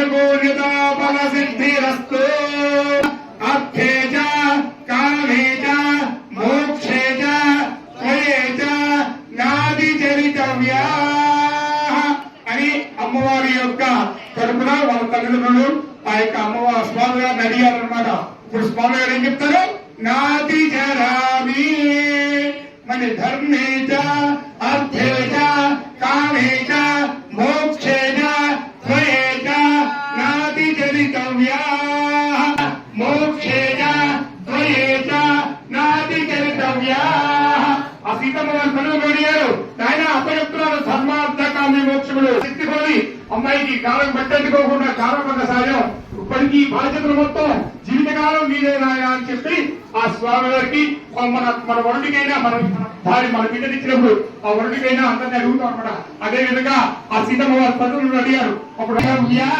అనుకూలిత ఫల సిద్ధిరస్తు అర్థే చ కామే చ మోక్షే చ త్వయే చ నాది చరితవ్యా అని అమ్మవారి యొక్క తరపున వాళ్ళ తల్లిదండ్రులు ఆ యొక్క అమ్మవారి స్వామి గారిని ఇప్పుడు స్వామి గారు ఏం చెప్తారు? నాది జరామి. ధర్మే చ అర్థే చ కామే సీతమ్మ గారు ఆయన అపయత్నాలు సన్మార్థకాన్ని కామ్య శక్తి శక్తికొని అమ్మాయికి కాలం పెట్టెట్టుకోకుండా కాలం ఒక సాయం ఇప్పటికీ బాధ్యతలు మొత్తం జీవితకాలం మీదేనాయా అని చెప్పి ఆ స్వామి గారికి మన మన వరుడికైనా మన భార్య మన బిడ్డనిచ్చినప్పుడు ఆ వరుడికైనా అందరినీ అడుగుతాం అనమాట అదే విధంగా ఆ సీతమ్మ వారి తల్లులు అడిగారు. అప్పుడు యా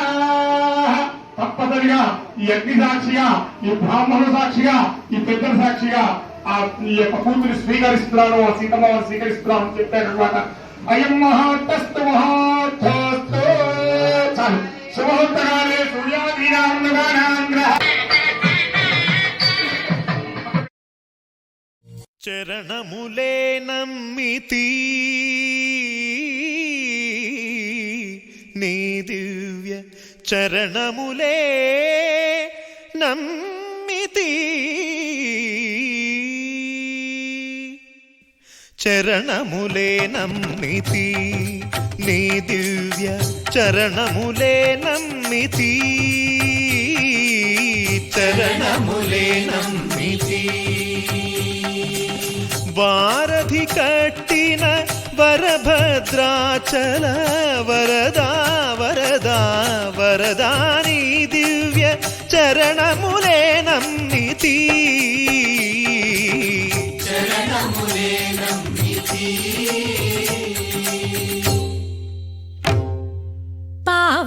తప్పనిసరిగా ఈ అగ్ని సాక్షిగా ఈ బ్రాహ్మణ సాక్షిగా ఈ పెద్దల సాక్షిగా ఆ ఈ యొక్క కూతురు స్వీకరిస్తున్నాను ఆ సీతమ్మ స్వీకరిస్తున్నాను అని చెప్పారనమాట అయం మహాత్తస్తు మహాత్తస్తు చాలు. శుభహోత్తరాలే చరణములే నమ్మితి. నీ దివ్య చరణములే నమ్మితి. చరణములే నమ్మితి. నీ దివ్య చరణములే నమ్మితి. చరణములే నమ్మితి. వారధి కట్టిన వరభద్రాచల వరదా వరదా వరదాని దివ్య చరణములే నమ్మితి.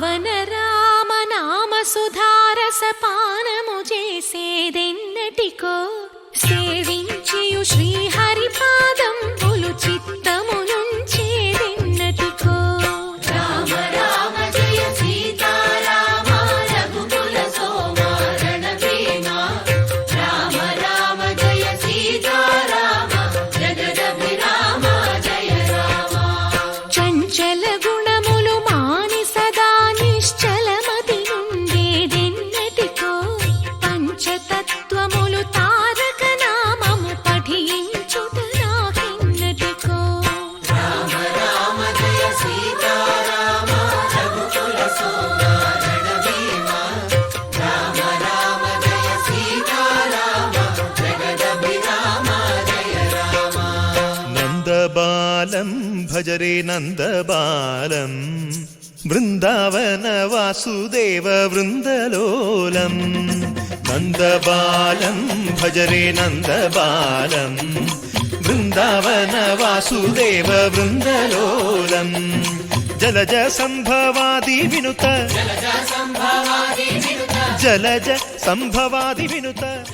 పవన రామ నామ సుధారస పానము చేసేదెన్నటికో సేవి ബാലം ഭജരേ നന്ദബാലം. വൃന്ദാവന വാസുദേവ വൃന്ദലോലം. നന്ദബാലം ഭജരേ നന്ദബാലം. വൃന്ദാവന വാസുദേവ വൃന്ദലോലം. ജലജ സംഭവാദി വിനുത. ജലജ സംഭവാദി വിനുത.